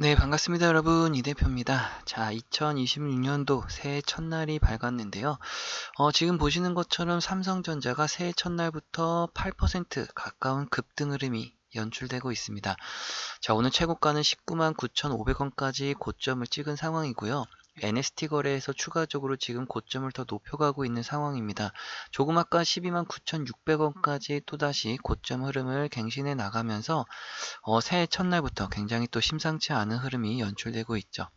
네, 반갑습니다, 여러분. 이 대표입니다. 자, 2026년도 새해 첫날이 밝았는데요. 어, 지금 보시는 것처럼 삼성전자가 새해 첫날부터 8% 가까운 급등 흐름이 연출되고 있습니다. 자, 오늘 최고가는 19만 9,500원까지 고점을 찍은 상황이고요. NST 거래에서 추가적으로 지금 고점을 더 높여가고 있는 상황입니다. 조금 아까 12만 9,600원까지 또다시 고점 흐름을 갱신해 나가면서 어, 새해 첫날부터 굉장히 또 심상치 않은 흐름이 연출되고 있죠.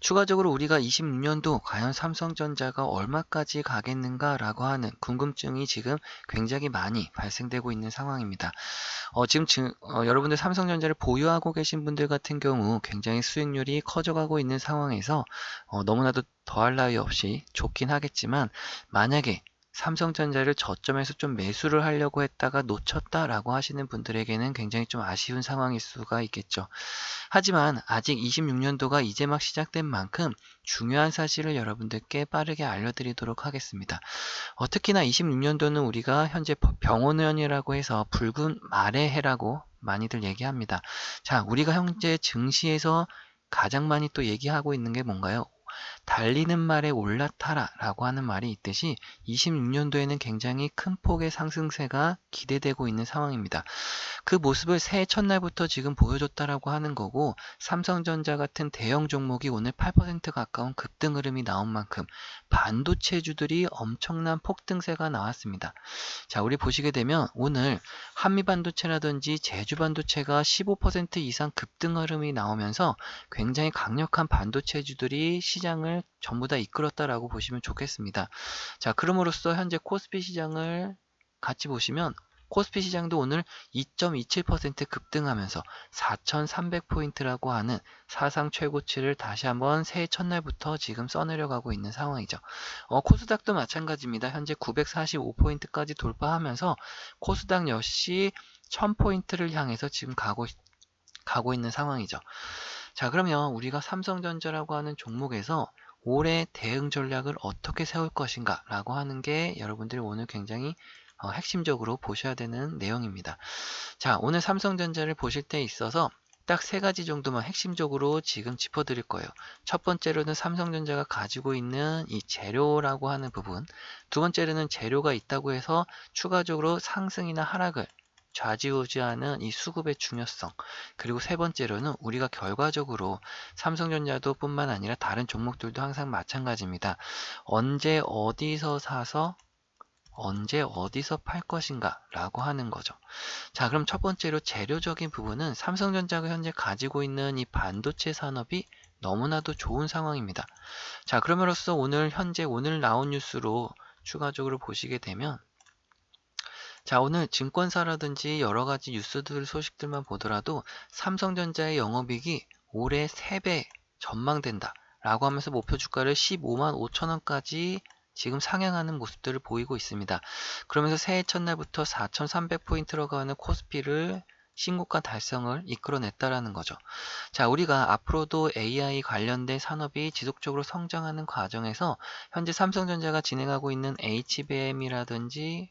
추가적으로 우리가 26년도 과연 삼성전자가 얼마까지 가겠는가라고 하는 궁금증이 지금 굉장히 많이 발생되고 있는 상황입니다. 어, 지금 지, 어, 여러분들 삼성전자를 보유하고 계신 분들 같은 경우 굉장히 수익률이 커져가고 있는 상황에서 어, 너무나도 더할 나위 없이 좋긴 하겠지만 만약에 삼성전자를 저점에서 좀 매수를 하려고 했다가 놓쳤다라고 하시는 분들에게는 굉장히 좀 아쉬운 상황일 수가 있겠죠. 하지만 아직 26년도가 이제 막 시작된 만큼 중요한 사실을 여러분들께 빠르게 알려드리도록 하겠습니다. 어, 특히나 26년도는 우리가 현재 병원의원이라고 해서 붉은 말의 해라고 많이들 얘기합니다. 자, 우리가 현재 증시에서 가장 많이 또 얘기하고 있는 게 뭔가요? 달리는 말에 올라타라 라고 하는 말이 있듯이 26년도에는 굉장히 큰 폭의 상승세가 기대되고 있는 상황입니다. 그 모습을 새해 첫날부터 지금 보여줬다라고 하는 거고 삼성전자 같은 대형 종목이 오늘 8% 가까운 급등 흐름이 나온 만큼 반도체주들이 엄청난 폭등세가 나왔습니다. 자, 우리 보시게 되면 오늘 한미반도체라든지 제주반도체가 15% 이상 급등 흐름이 나오면서 굉장히 강력한 반도체주들이 시장을 전부 다 이끌었다라고 보시면 좋겠습니다. 자, 그럼으로써 현재 코스피 시장을 같이 보시면 코스피 시장도 오늘 2.27% 급등하면서 4,300포인트라고 하는 사상 최고치를 다시 한번 새해 첫날부터 지금 써내려가고 있는 상황이죠. 어, 코스닥도 마찬가지입니다. 현재 945포인트까지 돌파하면서 코스닥 역시 1000포인트를 향해서 지금 가고, 가고 있는 상황이죠. 자, 그러면 우리가 삼성전자라고 하는 종목에서 올해 대응 전략을 어떻게 세울 것인가 라고 하는 게 여러분들이 오늘 굉장히 어, 핵심적으로 보셔야 되는 내용입니다. 자, 오늘 삼성전자를 보실 때 있어서 딱 세 가지 정도만 핵심적으로 지금 짚어 드릴 거예요. 첫 번째로는 삼성전자가 가지고 있는 이 재료라고 하는 부분. 두 번째로는 재료가 있다고 해서 추가적으로 상승이나 하락을 좌지우지하는 이 수급의 중요성 그리고 세 번째로는 우리가 결과적으로 삼성전자도 뿐만 아니라 다른 종목들도 항상 마찬가지입니다. 언제 어디서 사서 언제 어디서 팔 것인가 라고 하는 거죠. 자 그럼 첫 번째로 재료적인 부분은 삼성전자가 현재 가지고 있는 이 반도체 산업이 너무나도 좋은 상황입니다. 자 그러므로써 오늘 현재 오늘 나온 뉴스로 추가적으로 보시게 되면 자 오늘 증권사라든지 여러 가지 뉴스들 소식들만 보더라도 삼성전자의 영업이익이 올해 3배 전망된다 라고 하면서 목표 주가를 15만 5천원까지 지금 상향하는 모습들을 보이고 있습니다. 그러면서 새해 첫날부터 4,300포인트로 가는 코스피를 신고가 달성을 이끌어냈다라는 거죠. 자, 우리가 앞으로도 AI 관련된 산업이 지속적으로 성장하는 과정에서 현재 삼성전자가 진행하고 있는 HBM이라든지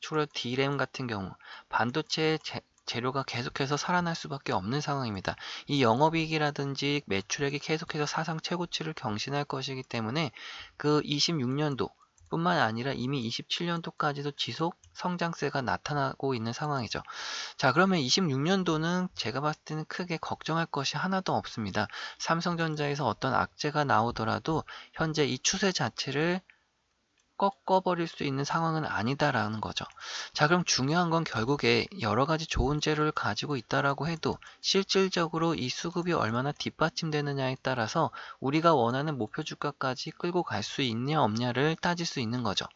추가로 D램 같은 경우 반도체 재료가 계속해서 살아날 수밖에 없는 상황입니다. 이 영업이익이라든지 매출액이 계속해서 사상 최고치를 경신할 것이기 때문에 그 26년도 뿐만 아니라 이미 27년도까지도 지속 성장세가 나타나고 있는 상황이죠. 자, 그러면 26년도는 제가 봤을 때는 크게 걱정할 것이 하나도 없습니다. 삼성전자에서 어떤 악재가 나오더라도 현재 이 추세 자체를 꺾어버릴 수 있는 상황은 아니다라는 거죠. 자, 그럼 중요한 건 결국에 여러 가지 좋은 재료를 가지고 있다라고 해도 실질적으로 이 수급이 얼마나 뒷받침되느냐에 따라서 우리가 원하는 목표 주가까지 끌고 갈 수 있냐 없냐를 따질 수 있는 거죠.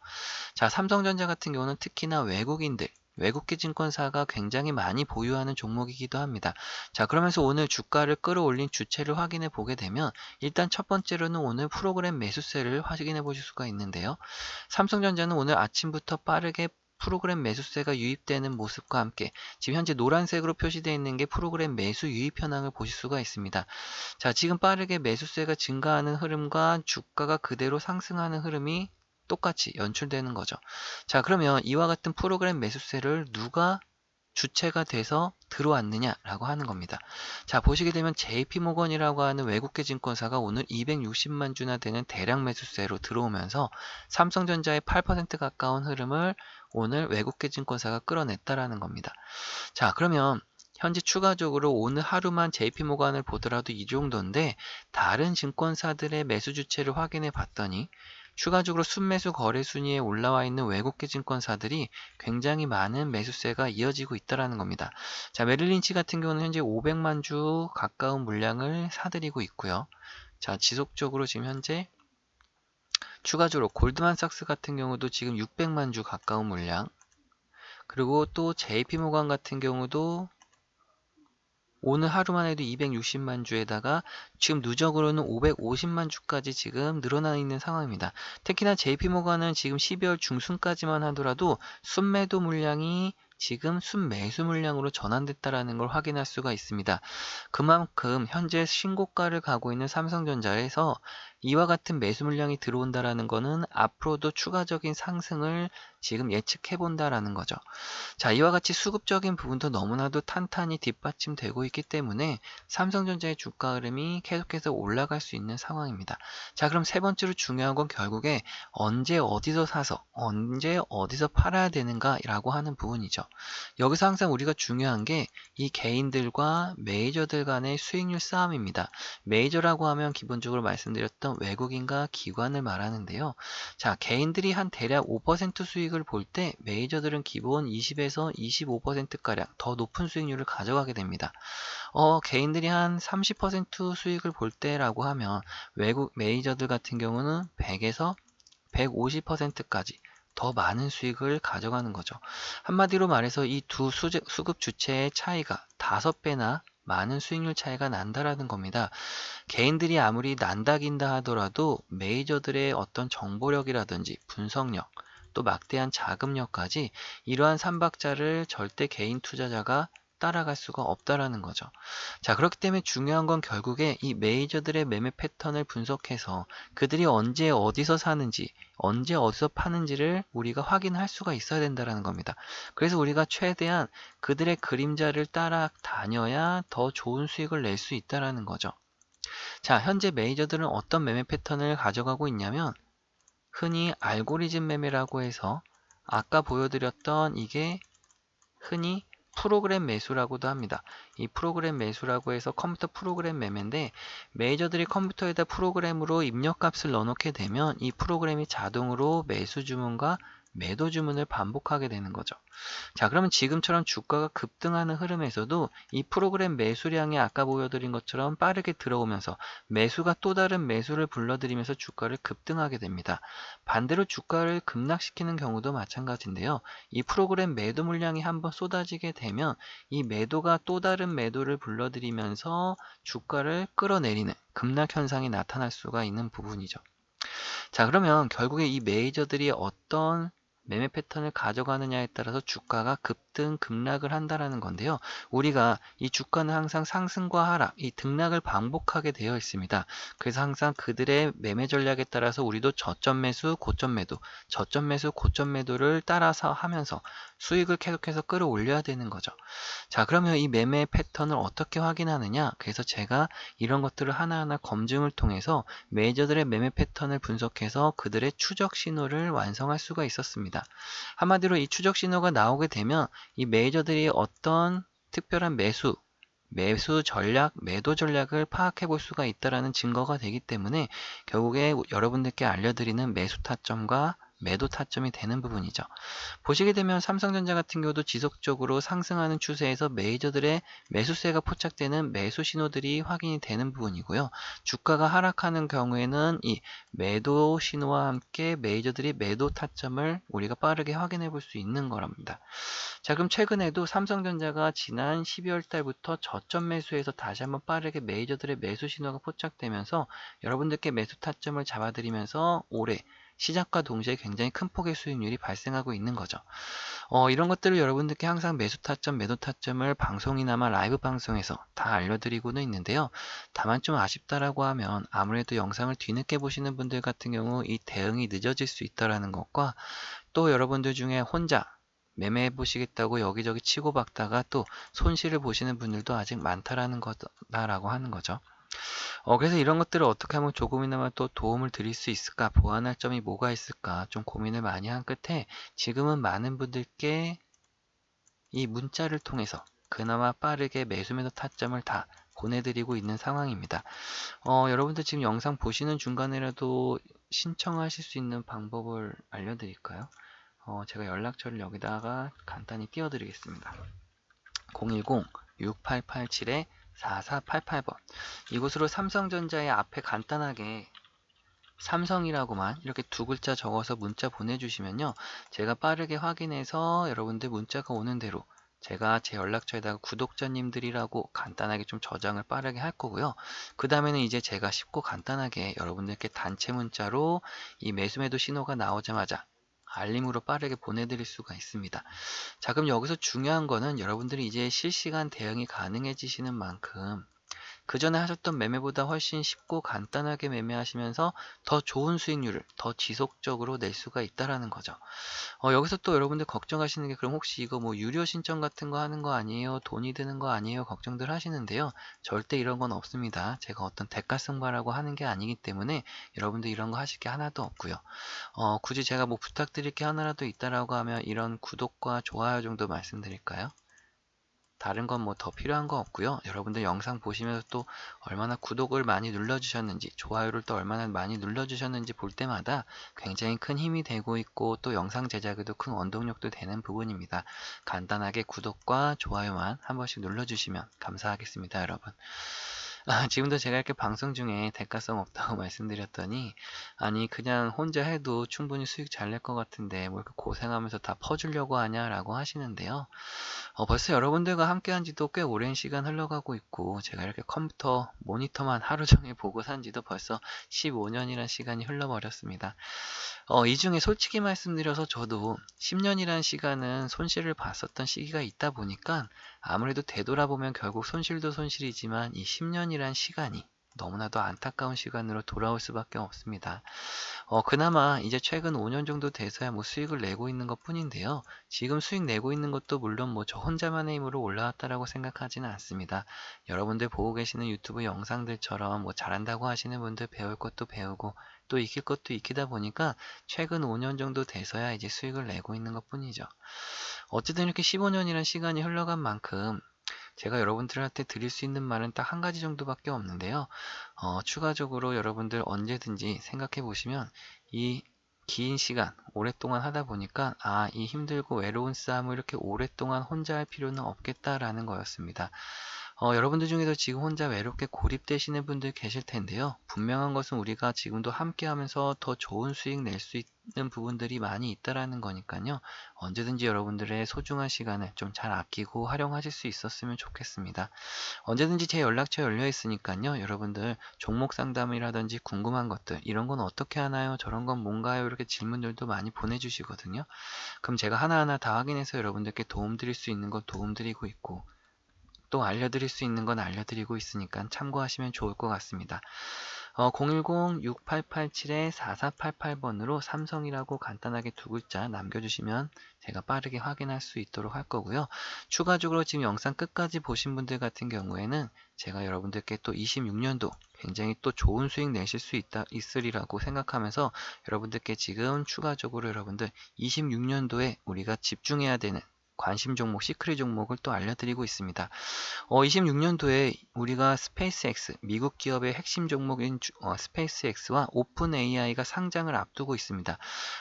자, 삼성전자 같은 경우는 특히나 외국인들 외국계 증권사가 굉장히 많이 보유하는 종목이기도 합니다. 자, 그러면서 오늘 주가를 끌어올린 주체를 확인해 보게 되면 일단 첫 번째로는 오늘 프로그램 매수세를 확인해 보실 수가 있는데요. 삼성전자는 오늘 아침부터 빠르게 프로그램 매수세가 유입되는 모습과 함께 지금 현재 노란색으로 표시되어 있는 게 프로그램 매수 유입 현황을 보실 수가 있습니다. 자, 지금 빠르게 매수세가 증가하는 흐름과 주가가 그대로 상승하는 흐름이 똑같이 연출되는 거죠. 자, 그러면 이와 같은 프로그램 매수세를 누가 주체가 돼서 들어왔느냐라고 하는 겁니다. 자, 보시게 되면 JP모건이라고 하는 외국계 증권사가 오늘 260만 주나 되는 대량 매수세로 들어오면서 삼성전자의 8% 가까운 흐름을 오늘 외국계 증권사가 끌어냈다라는 겁니다. 자, 그러면 현재 추가적으로 오늘 하루만 JP모건을 보더라도 이 정도인데 다른 증권사들의 매수 주체를 확인해 봤더니 추가적으로 순매수 거래 순위에 올라와 있는 외국계 증권사들이 굉장히 많은 매수세가 이어지고 있다라는 겁니다. 자, 메릴린치 같은 경우는 현재 500만 주 가까운 물량을 사들이고 있고요. 자, 지속적으로 지금 현재 추가적으로 골드만삭스 같은 경우도 지금 600만 주 가까운 물량 그리고 또 JP모건 같은 경우도 오늘 하루만 해도 260만 주에다가 지금 누적으로는 550만 주까지 지금 늘어나 있는 상황입니다. 특히나 JP모건은 지금 12월 중순까지만 하더라도 순매도 물량이 지금 순매수 물량으로 전환됐다라는 걸 확인할 수가 있습니다. 그만큼 현재 신고가를 가고 있는 삼성전자에서 이와 같은 매수 물량이 들어온다라는 것은 앞으로도 추가적인 상승을 지금 예측해 본다라는 거죠. 자, 이와 같이 수급적인 부분도 너무나도 탄탄히 뒷받침되고 있기 때문에 삼성전자의 주가 흐름이 계속해서 올라갈 수 있는 상황입니다. 자, 그럼 세 번째로 중요한 건 결국에 언제 어디서 사서 언제 어디서 팔아야 되는가라고 하는 부분이죠. 여기서 항상 우리가 중요한 게 이 개인들과 메이저들 간의 수익률 싸움입니다. 메이저라고 하면 기본적으로 말씀드렸던 외국인과 기관을 말하는데요. 자, 개인들이 한 대략 5% 수익을 볼 때 메이저들은 기본 20에서 25%가량 더 높은 수익률을 가져가게 됩니다. 어, 개인들이 한 30% 수익을 볼 때라고 하면 외국 메이저들 같은 경우는 100에서 150%까지 더 많은 수익을 가져가는 거죠. 한마디로 말해서 이 두 수급 주체의 차이가 다섯 배나 많은 수익률 차이가 난다라는 겁니다. 개인들이 아무리 난다긴다 하더라도 메이저들의 어떤 정보력이라든지 분석력, 또 막대한 자금력까지 이러한 삼박자를 절대 개인 투자자가 따라갈 수가 없다라는 거죠. 자, 그렇기 때문에 중요한 건 결국에 이 메이저들의 매매 패턴을 분석해서 그들이 언제 어디서 사는지, 언제 어디서 파는지를 우리가 확인할 수가 있어야 된다라는 겁니다. 그래서 우리가 최대한 그들의 그림자를 따라 다녀야 더 좋은 수익을 낼 수 있다라는 거죠. 자, 현재 메이저들은 어떤 매매 패턴을 가져가고 있냐면 흔히 알고리즘 매매라고 해서 아까 보여드렸던 이게 흔히 프로그램 매수라고도 합니다. 이 프로그램 매수라고 해서 컴퓨터 프로그램 매매인데 메이저들이 컴퓨터에다 프로그램으로 입력값을 넣어놓게 되면 이 프로그램이 자동으로 매수 주문과 매도 주문을 반복하게 되는 거죠. 자, 그러면 지금처럼 주가가 급등하는 흐름에서도 이 프로그램 매수량이 아까 보여드린 것처럼 빠르게 들어오면서 매수가 또 다른 매수를 불러들이면서 주가를 급등하게 됩니다. 반대로 주가를 급락시키는 경우도 마찬가지인데요. 이 프로그램 매도 물량이 한번 쏟아지게 되면 이 매도가 또 다른 매도를 불러들이면서 주가를 끌어내리는 급락 현상이 나타날 수가 있는 부분이죠. 자, 그러면 결국에 이 메이저들이 어떤 매매 패턴을 가져가느냐에 따라서 주가가 급등, 급락을 한다라는 건데요. 우리가 이 주가는 항상 상승과 하락, 이 등락을 반복하게 되어 있습니다. 그래서 항상 그들의 매매 전략에 따라서 우리도 저점 매수, 고점 매도, 저점 매수, 고점 매도를 따라서 하면서 수익을 계속해서 끌어올려야 되는 거죠. 자, 그러면 이 매매 패턴을 어떻게 확인하느냐? 그래서 제가 이런 것들을 하나하나 검증을 통해서 메이저들의 매매 패턴을 분석해서 그들의 추적 신호를 완성할 수가 있었습니다. 한마디로 이 추적 신호가 나오게 되면 이 메이저들이 어떤 특별한 매수, 매수 전략, 매도 전략을 파악해 볼 수가 있다라는 증거가 되기 때문에 결국에 여러분들께 알려드리는 매수 타점과 매도 타점이 되는 부분이죠. 보시게 되면 삼성전자 같은 경우도 지속적으로 상승하는 추세에서 메이저들의 매수세가 포착되는 매수 신호들이 확인이 되는 부분이고요. 주가가 하락하는 경우에는 이 매도 신호와 함께 메이저들이 매도 타점을 우리가 빠르게 확인해 볼 수 있는 거랍니다. 자, 그럼 최근에도 삼성전자가 지난 12월 달부터 저점 매수에서 다시 한번 빠르게 메이저들의 매수 신호가 포착되면서 여러분들께 매수 타점을 잡아드리면서 올해 시작과 동시에 굉장히 큰 폭의 수익률이 발생하고 있는 거죠. 어, 이런 것들을 여러분들께 항상 매수 타점, 매도 타점을 방송이나마 라이브 방송에서 다 알려드리고는 있는데요. 다만 좀 아쉽다라고 하면 아무래도 영상을 뒤늦게 보시는 분들 같은 경우 이 대응이 늦어질 수 있다라는 것과 또 여러분들 중에 혼자 매매해 보시겠다고 여기저기 치고 박다가 또 손실을 보시는 분들도 아직 많다라는 거다라고 하는 거죠. 어, 그래서 이런 것들을 어떻게 하면 조금이나마 또 도움을 드릴 수 있을까, 보완할 점이 뭐가 있을까 좀 고민을 많이 한 끝에 지금은 많은 분들께 이 문자를 통해서 그나마 빠르게 매수매도 타점을 다 보내드리고 있는 상황입니다. 어, 여러분들 지금 영상 보시는 중간에라도 신청하실 수 있는 방법을 알려드릴까요? 어, 제가 연락처를 여기다가 간단히 띄워드리겠습니다. 010-6887-4488번 이곳으로 삼성전자의 앞에 간단하게 삼성이라고만 이렇게 두 글자 적어서 문자 보내주시면요. 제가 빠르게 확인해서 여러분들 문자가 오는 대로 제가 제 연락처에다가 구독자님들이라고 간단하게 좀 저장을 빠르게 할 거고요. 그 다음에는 이제 제가 쉽고 간단하게 여러분들께 단체 문자로 이 매수매도 신호가 나오자마자 알림으로 빠르게 보내드릴 수가 있습니다. 자, 그럼 여기서 중요한 거는 여러분들이 이제 실시간 대응이 가능해지시는 만큼 그 전에 하셨던 매매보다 훨씬 쉽고 간단하게 매매하시면서 더 좋은 수익률을 더 지속적으로 낼 수가 있다라는 거죠. 어, 여기서 또 여러분들 걱정하시는 게 그럼 혹시 이거 뭐 유료 신청 같은 거 하는 거 아니에요? 돈이 드는 거 아니에요? 걱정들 하시는데요. 절대 이런 건 없습니다. 제가 어떤 대가 승바라고 하는 게 아니기 때문에 여러분들 이런 거 하실 게 하나도 없고요. 어, 굳이 제가 뭐 부탁드릴 게 하나라도 있다라고 하면 이런 구독과 좋아요 정도 말씀드릴까요? 다른 건 뭐 더 필요한 거 없고요. 여러분들 영상 보시면서 또 얼마나 구독을 많이 눌러주셨는지 좋아요를 또 얼마나 많이 눌러주셨는지 볼 때마다 굉장히 큰 힘이 되고 있고 또 영상 제작에도 큰 원동력도 되는 부분입니다. 간단하게 구독과 좋아요만 한 번씩 눌러주시면 감사하겠습니다, 여러분. 아, 지금도 제가 이렇게 방송 중에 대가성 없다고 말씀드렸더니 아니 그냥 혼자 해도 충분히 수익 잘 낼 것 같은데 뭐 이렇게 고생하면서 다 퍼주려고 하냐라고 하시는데요. 어, 벌써 여러분들과 함께한 지도 꽤 오랜 시간 흘러가고 있고 제가 이렇게 컴퓨터 모니터만 하루 종일 보고 산 지도 벌써 15년이란 시간이 흘러버렸습니다. 어, 이 중에 솔직히 말씀드려서 저도 10년이란 시간은 손실을 봤었던 시기가 있다 보니까 아무래도 되돌아보면 결국 손실도 손실이지만 이 10년이란 시간이 너무나도 안타까운 시간으로 돌아올 수밖에 없습니다. 어, 그나마 이제 최근 5년 정도 돼서야 뭐 수익을 내고 있는 것 뿐인데요. 지금 수익 내고 있는 것도 물론 뭐 저 혼자만의 힘으로 올라왔다라고 생각하지는 않습니다. 여러분들 보고 계시는 유튜브 영상들처럼 뭐 잘한다고 하시는 분들 배울 것도 배우고 또 익힐 것도 익히다 보니까 최근 5년 정도 돼서야 이제 수익을 내고 있는 것 뿐이죠. 어쨌든 이렇게 15년이라는 시간이 흘러간 만큼 제가 여러분들한테 드릴 수 있는 말은 딱 한 가지 정도밖에 없는데요. 어, 추가적으로 여러분들 언제든지 생각해 보시면 이 긴 시간, 오랫동안 하다 보니까 아, 이 힘들고 외로운 싸움을 이렇게 오랫동안 혼자 할 필요는 없겠다라는 거였습니다. 어, 여러분들 중에서 지금 혼자 외롭게 고립되시는 분들 계실 텐데요. 분명한 것은 우리가 지금도 함께 하면서 더 좋은 수익 낼 수 있는 부분들이 많이 있다라는 거니까요. 언제든지 여러분들의 소중한 시간을 좀 잘 아끼고 활용하실 수 있었으면 좋겠습니다. 언제든지 제 연락처 열려 있으니까요. 여러분들 종목 상담이라든지 궁금한 것들 이런 건 어떻게 하나요? 저런 건 뭔가요? 이렇게 질문들도 많이 보내주시거든요. 그럼 제가 하나하나 다 확인해서 여러분들께 도움 드릴 수 있는 건 도움 드리고 있고 또 알려드릴 수 있는 건 알려드리고 있으니까 참고하시면 좋을 것 같습니다. 어, 010-6887-4488번으로 삼성이라고 간단하게 두 글자 남겨주시면 제가 빠르게 확인할 수 있도록 할 거고요. 추가적으로 지금 영상 끝까지 보신 분들 같은 경우에는 제가 여러분들께 또 26년도 굉장히 또 좋은 수익 내실 수 있다, 있으리라고 생각하면서 여러분들께 지금 추가적으로 여러분들 26년도에 우리가 집중해야 되는 관심 종목, 시크릿 종목을 또 알려드리고 있습니다. 어, 26년도에 우리가 스페이스X, 미국 기업의 핵심 종목인 어, 스페이스X와 오픈 AI가 상장을 앞두고 있습니다.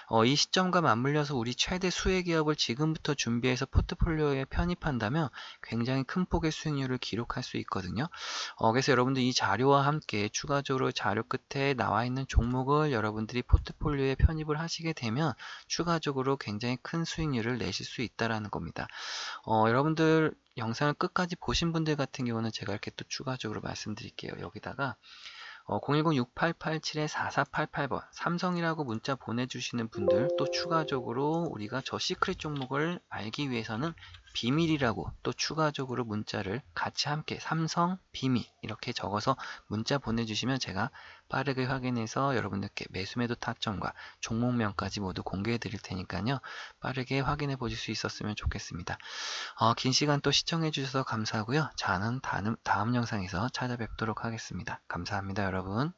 어, 이 시점과 맞물려서 우리 최대 수혜 기업을 지금부터 준비해서 포트폴리오에 편입한다면 굉장히 큰 폭의 수익률을 기록할 수 있거든요. 어, 그래서 여러분들 이 자료와 함께 추가적으로 자료 끝에 나와 있는 종목을 여러분들이 포트폴리오에 편입을 하시게 되면 추가적으로 굉장히 큰 수익률을 내실 수 있다라는 겁니다. 겁니다. 어, 여러분들 영상을 끝까지 보신 분들 같은 경우는 제가 이렇게 또 추가적으로 말씀드릴게요. 여기다가 어, 010-6887-4488번 삼성이라고 문자 보내주시는 분들 또 추가적으로 우리가 저 시크릿 종목을 알기 위해서는 비밀이라고 또 추가적으로 문자를 같이 함께 삼성 비밀 이렇게 적어서 문자 보내주시면 제가 빠르게 확인해서 여러분들께 매수매도 타점과 종목명까지 모두 공개해 드릴 테니까요. 빠르게 확인해 보실 수 있었으면 좋겠습니다. 어, 긴 시간 또 시청해 주셔서 감사하고요. 저는 다음, 다음 영상에서 찾아뵙도록 하겠습니다. 감사합니다, 여러분.